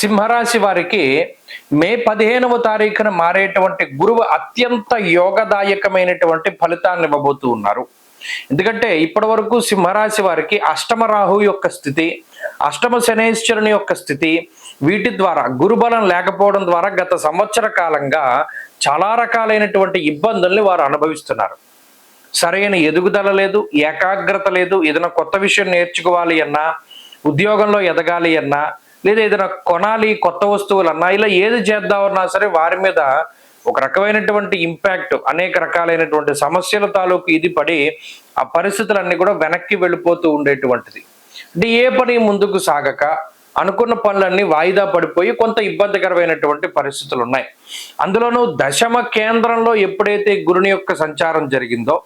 సింహరాశి వారికి మే పదిహేనవ తారీఖున మారేటువంటి గురువు అత్యంత యోగదాయకమైనటువంటి ఫలితాన్ని ఇవ్వబోతూ ఉన్నారు. ఎందుకంటే ఇప్పటి వరకు సింహరాశి వారికి అష్టమ రాహు యొక్క స్థితి అష్టమ శనేశ్వరుని యొక్క స్థితి వీటి ద్వారా గురుబలం లేకపోవడం ద్వారా గత సంవత్సర కాలంగా చాలా రకాలైనటువంటి ఇబ్బందుల్ని వారు అనుభవిస్తున్నారు. సరైన ఎదుగుదల లేదు ఏకాగ్రత లేదు ఏదైనా కొత్త విషయం నేర్చుకోవాలి అన్నా ఉద్యోగంలో ఎదగాలి అన్నా లేదా ఏదైనా కొనాలి కొత్త వస్తువులు అన్నా ఇలా ఏది చేద్దామన్నా సరే వారి మీద ఒక రకమైనటువంటి ఇంపాక్ట్ అనేక రకాలైనటువంటి సమస్యల తాలూకు ఇది పడి ఆ పరిస్థితులన్నీ కూడా వెనక్కి వెళ్ళిపోతూ ఉండేటువంటిది. అంటే ఏ పని ముందుకు సాగక అనుకున్న పనులన్నీ వాయిదా పడిపోయి కొంత ఇబ్బందికరమైనటువంటి పరిస్థితులు ఉన్నాయి. అందులోనూ దశమ కేంద్రంలో ఎప్పుడైతే గురుని యొక్క సంచారం జరిగిందో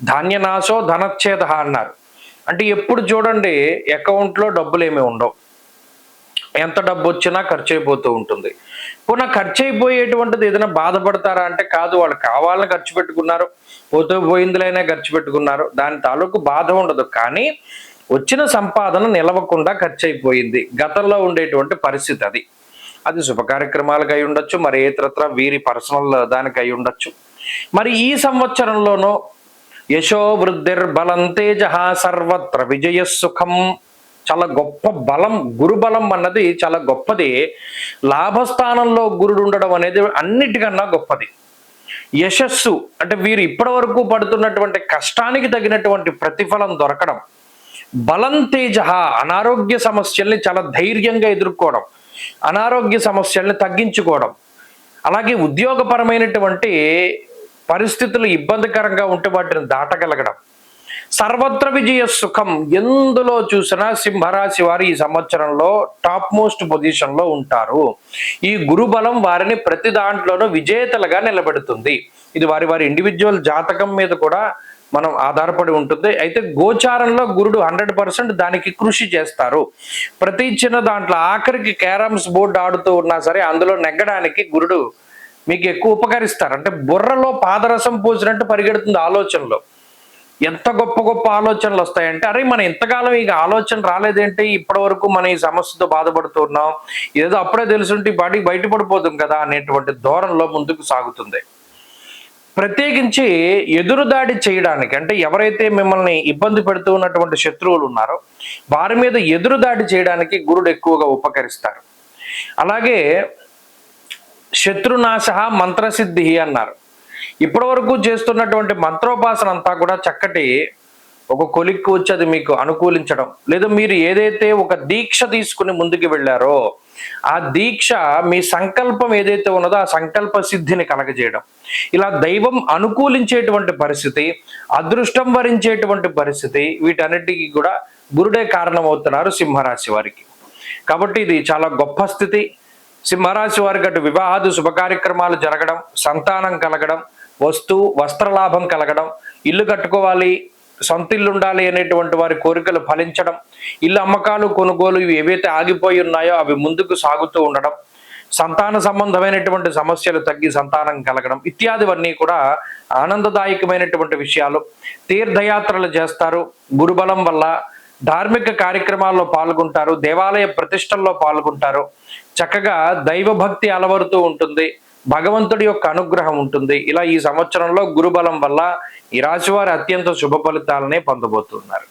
ధాన్యనాశో ధనచ్ఛేద అన్నారు. అంటే ఎప్పుడు చూడండి అకౌంట్లో డబ్బులు ఏమి ఉండవు. ఎంత డబ్బు వచ్చినా ఖర్చు అయిపోతూ ఉంటుంది. పునః ఖర్చు అయిపోయేటువంటిది ఏదైనా బాధపడతారా అంటే కాదు వాళ్ళు కావాలని ఖర్చు పెట్టుకున్నారు పోతూ పోయిందిలైనా ఖర్చు పెట్టుకున్నారు దాని తాలూకు బాధ ఉండదు. కానీ వచ్చిన సంపాదన నిలవకుండా ఖర్చు అయిపోయింది గతంలో ఉండేటువంటి పరిస్థితి అది. అది శుభ కార్యక్రమాలకు అయి ఉండొచ్చు మరి ఏతరత్ర వీరి పర్సనల్ దానికి అయి ఉండొచ్చు. మరి ఈ సంవత్సరంలోనూ యశో వృద్ధిర్బలం తేజ సర్వత్ర విజయ సుఖం చాలా గొప్ప బలం గురుబలం అన్నది చాలా గొప్పది. లాభస్థానంలో గురుడు ఉండడం అనేది అన్నిటికన్నా గొప్పది. యశస్సు అంటే వీరు ఇప్పటి వరకు పడుతున్నటువంటి కష్టానికి తగినటువంటి ప్రతిఫలం దొరకడం. బలం తేజ అనారోగ్య సమస్యల్ని చాలా ధైర్యంగా ఎదుర్కోవడం. అనారోగ్య సమస్యల్ని తగ్గించుకోవడం. అలాగే ఉద్యోగపరమైనటువంటి పరిస్థితులు ఇబ్బందికరంగా ఉంటే వాటిని దాటగలగడం. సర్వత్ర విజయ సుఖం. ఎందులో చూసినా సింహరాశి వారు ఈ సంవత్సరంలో టాప్ మోస్ట్ పొజిషన్లో ఉంటారు. ఈ గురుబలం వారిని ప్రతి దాంట్లోనూ విజేతలుగా నిలబెడుతుంది. ఇది వారి వారి ఇండివిజువల్ జాతకం మీద కూడా మనం ఆధారపడి ఉంటుంది. అయితే గోచారంలో గురుడు హండ్రెడ్ పర్సెంట్ దానికి కృషి చేస్తారు. ప్రతి చిన్న దాంట్లో ఆఖరికి క్యారమ్స్ బోర్డు ఆడుతూ ఉన్నా సరే అందులో నెగ్గడానికి గురుడు మీకు ఎక్కువ ఉపకరిస్తారు. అంటే బుర్రలో పాదరసం పోసినట్టు పరిగెడుతుంది ఆలోచనలో. ఎంత గొప్ప గొప్ప ఆలోచనలు వస్తాయంటే అరే మనం ఇంతకాలం ఇక ఆలోచన రాలేదేంటి? ఇప్పటి వరకు మనం ఈ సమస్యతో బాధపడుతున్నాం ఏదో అప్పుడే తెలుసుంటే బాడీ బయటపడిపోతుంది కదా అనేటువంటి ధోరణిలో ముందుకు సాగుతుంది. ప్రత్యేకించి ఎదురుదాడి చేయడానికి అంటే ఎవరైతే మిమ్మల్ని ఇబ్బంది పెడుతూ ఉన్నటువంటి శత్రువులు ఉన్నారో వారి మీద ఎదురుదాడి చేయడానికి గురుడు ఎక్కువగా ఉపకరిస్తారు. అలాగే శత్రునాశ మంత్రసిద్ధి అన్నారు. ఇప్పటి వరకు చేస్తున్నటువంటి మంత్రోపాసన అంతా కూడా చక్కటి ఒక కొలిక్కి వచ్చి అది మీకు అనుకూలించడం. లేదా మీరు ఏదైతే ఒక దీక్ష తీసుకుని ముందుకు వెళ్ళారో ఆ దీక్ష మీ సంకల్పం ఏదైతే ఉన్నదో ఆ సంకల్ప సిద్ధిని కలగజేయడం. ఇలా దైవం అనుకూలించేటువంటి పరిస్థితి అదృష్టం వరించేటువంటి పరిస్థితి వీటన్నిటికీ కూడా గురుడే కారణమవుతున్నారు సింహరాశి వారికి. కాబట్టి ఇది చాలా గొప్ప స్థితి. సింహరాశి వారికి అటు వివాహాది శుభ కార్యక్రమాలు జరగడం సంతానం కలగడం వస్తు వస్త్రలాభం కలగడం ఇల్లు కట్టుకోవాలి సొంత ఇల్లు ఉండాలి అనేటువంటి వారి కోరికలు ఫలించడం ఇల్లు అమ్మకాలు కొనుగోలు ఇవి ఏవైతే ఆగిపోయి ఉన్నాయో అవి ముందుకు సాగుతూ ఉండడం సంతాన సంబంధమైనటువంటి సమస్యలు తగ్గి సంతానం కలగడం ఇత్యాదివన్నీ కూడా ఆనందదాయకమైనటువంటి విషయాలు. తీర్థయాత్రలు చేస్తారు. గురుబలం వల్ల ధార్మిక కార్యక్రమాల్లో పాల్గొంటారు. దేవాలయ ప్రతిష్టల్లో పాల్గొంటారు. చక్కగా దైవభక్తి అలవరుతూ ఉంటుంది. భగవంతుడి యొక్క అనుగ్రహం ఉంటుంది. ఇలా ఈ సంవత్సరంలో గురుబలం వల్ల ఈ రాశివారి అత్యంత శుభ ఫలితాలనే పొందబోతున్నారు.